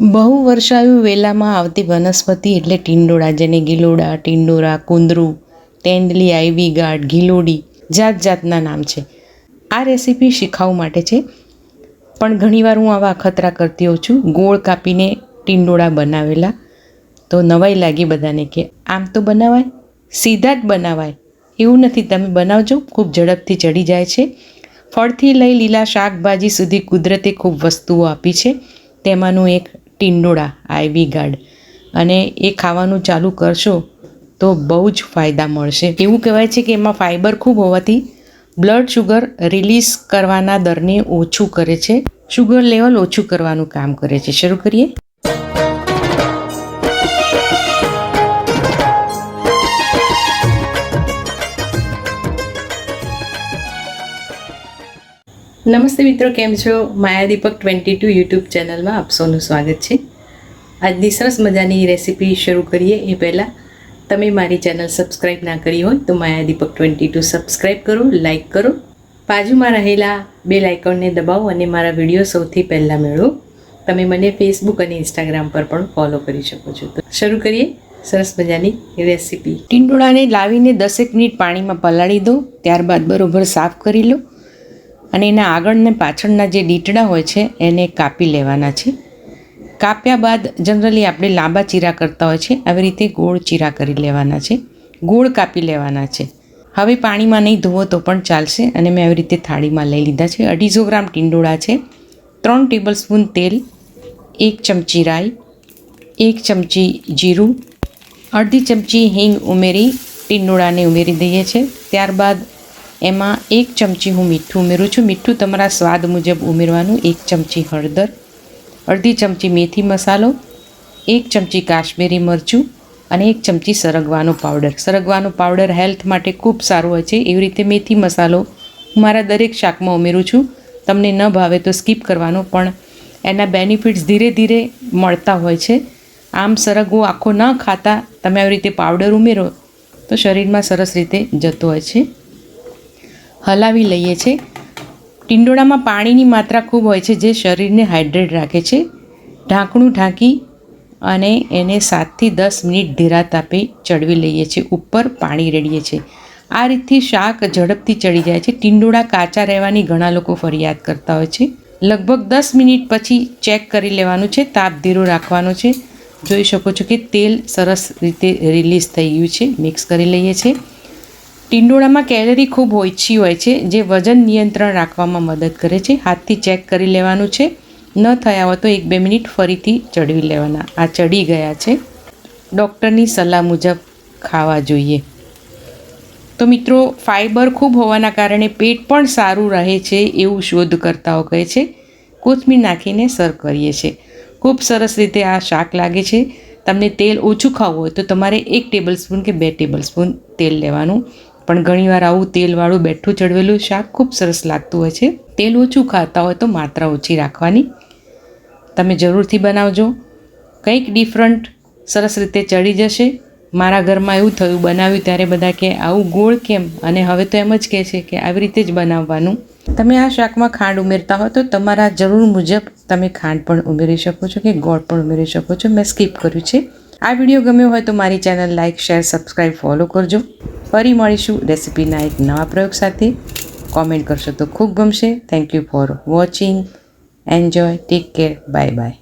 બહુ વર્ષાયુ વેલામાં આવતી વનસ્પતિ એટલે ટીંડોળા, જેને ગિલોડા, ટીંડોરા, કુંદરું, તેંડલી, આઈવી ગાર્ડ ગિલોડી જાત જાતના નામ છે. આ રેસીપી શીખવવા માટે છે. પણ ઘણીવાર હું આવા અખતરા કરતી હોઉં છું. ગોળ કાપીને ટીંડોળા બનાવેલા તો નવાઈ લાગી બધાને કે આમ તો બનાવાય, સીધા જ બનાવાય. એવું નથી, તમે બનાવજો, ખૂબ ઝડપથી ચડી જાય છે. ફળથી લઈ લીલા શાકભાજી સુધી કુદરતે ખૂબ વસ્તુઓ આપી છે. તેમાંનું એક ટીંડોળા, આઈવી ગાર્ડ. અને એ ખાવાનું ચાલુ કરશો તો બહુ જ ફાયદા મળશે. એવું કહેવાય છે કે એમાં ફાઇબર ખૂબ હોવાથી બ્લડ શુગર રિલીઝ કરવાના દરને ઓછું કરે છે. શુગર લેવલ ઓછું કરવાનું કામ કરે છે. શરૂ કરીએ. નમસ્તે મિત્રો, કેમ છો? Maya Deepak twenty two YouTube ચેનલમાં આપ સૌનું સ્વાગત છે. આજની સરસ મજાની રેસીપી શરૂ કરીએ એ પહેલાં, તમે મારી ચેનલ સબસ્ક્રાઈબ ના કરી હોય તો Maya Deepak twenty two subscribe કરો, લાઇક કરો. બાજુમાં રહેલા બે લાઇકોનને દબાવો અને મારા વીડિયો સૌથી પહેલાં મેળવો. તમે મને ફેસબુક અને ઇન્સ્ટાગ્રામ પર પણ ફોલો કરી શકો છો. તો શરૂ કરીએ સરસ મજાની રેસીપી. ટીંડોળાને લાવીને દસેક મિનિટ પાણીમાં પલાળી દો, ત્યારબાદ બરોબર સાફ કરી લો. અને એના આગળને પાછળના જે ડીટડા હોય છે, એને કાપી લેવાના છે. કાપ્યા બાદ જનરલી આપણે લાંબા ચીરા કરતા હોય છે, આવી રીતે ગોળ ચીરા કરી લેવાના છે. ગોળ કાપી લેવાના છે. હવે પાણીમાં નહીં ધોવો તો પણ ચાલશે અને મેં આવી રીતે થાળીમાં લઈ લીધા છે. અઢીસો ગ્રામ ટીંડોળા છે. ત્રણ ટેબલ સ્પૂન તેલ, એક ચમચી રાઈ, એક ચમચી જીરું, અડધી ચમચી હિંગ ઉમેરી ટીંડોળાને ઉમેરી દઈએ છીએ ત્યારબાદ એમાં એક ચમચી હું મીઠું ઉમેરું છું. મીઠું તમારા સ્વાદ મુજબ ઉમેરવાનું. એક ચમચી હળદર, અડધી ચમચી મેથી મસાલો, એક ચમચી કાશ્મીરી મરચું અને એક ચમચી સરગવાનો પાવડર. સરગવાનો પાવડર હેલ્થ માટે ખૂબ સારું હોય છે. એવી રીતે મેથી મસાલો હું મારા દરેક શાકમાં ઉમેરું છું. તમને ન ભાવે તો સ્કીપ કરવાનો, પણ એના બેનિફિટ્સ ધીરે ધીરે મળતા હોય છે. આમ સરગવો આખો ન ખાતા તમે આવી રીતે પાવડર ઉમેરો તો શરીરમાં સરસ રીતે જતો હોય છે. હલાવી લઈએ છીએ. ટીંડોળામાં પાણીની માત્રા ખૂબ હોય છે, જે શરીરને હાઇડ્રેટ રાખે છે. ઢાંકણું ઢાંકી અને એને સાતથી દસ મિનિટ ધીરા તાપે ચડવી લઈએ છીએ. ઉપર પાણી રેડીએ છીએ. આ રીતથી શાક ઝડપથી ચડી જાય છે. ટીંડોળા કાચા રહેવાની ઘણા લોકો ફરિયાદ કરતા હોય છે. લગભગ દસ મિનિટ પછી ચેક કરી લેવાનું છે. તાપ ધીરો રાખવાનો છે. જોઈ શકો છો કે તેલ સરસ રીતે રિલીઝ થઈ ગયું છે. મિક્સ કરી લઈએ છીએ. ટીંડોળામાં કેલરી ખૂબ ઓછી હોય છે, જે વજન નિયંત્રણ રાખવામાં મદદ કરે છે. હાથથી ચેક કરી લેવાનું છે. ન થયા હોય તો એક બે મિનિટ ફરીથી ચડવી લેવાના. આ ચડી ગયા છે. ડૉક્ટરની સલાહ મુજબ ખાવા જોઈએ. તો મિત્રો ફાઇબર ખૂબ હોવાના કારણે પેટ પણ સારું રહે છે એવું શોધકર્તાઓ કહે છે. કોથમીર નાખીને સર્વ કરીએ છીએ ખૂબ સરસ રીતે આ શાક લાગે છે. તમને તેલ ઓછું ખાવું હોય તો તમારે એક ટેબલ સ્પૂન કે બે ટેબલ સ્પૂન તેલ લેવાનું. પણ ઘણીવાર આવું તેલવાળું બેઠું ચડવેલું શાક ખૂબ સરસ લાગતું હોય છે. તેલ ઓછું ખાતા હોય તો માત્રા ઓછી રાખવાની. તમે જરૂરથી બનાવજો. કંઈક ડિફરન્ટ સરસ રીતે ચડી જશે. મારા ઘરમાં એવું થયું બનાવ્યું ત્યારે બધા કે, આવું ગોળ કેમ? અને હવે તો એમ જ કહે છે કે, આવી રીતે જ બનાવવાનું. તમે આ શાકમાં ખાંડ ઉમેરતા હો તો તમારા જરૂર મુજબ તમે ખાંડ પણ ઉમેરી શકો છો કે ગોળ પણ ઉમેરી શકો છો. મેં સ્કીપ કર્યું છે. આ વીડિયો ગમ્યો હોય તો મારી channel like share subscribe follow કરજો. ફરી મળીશું રેસિપીના એક નવા પ્રયોગ સાથે. કોમેન્ટ કરશો તો ખૂબ ગમશે. Thank you for watching enjoy take care bye bye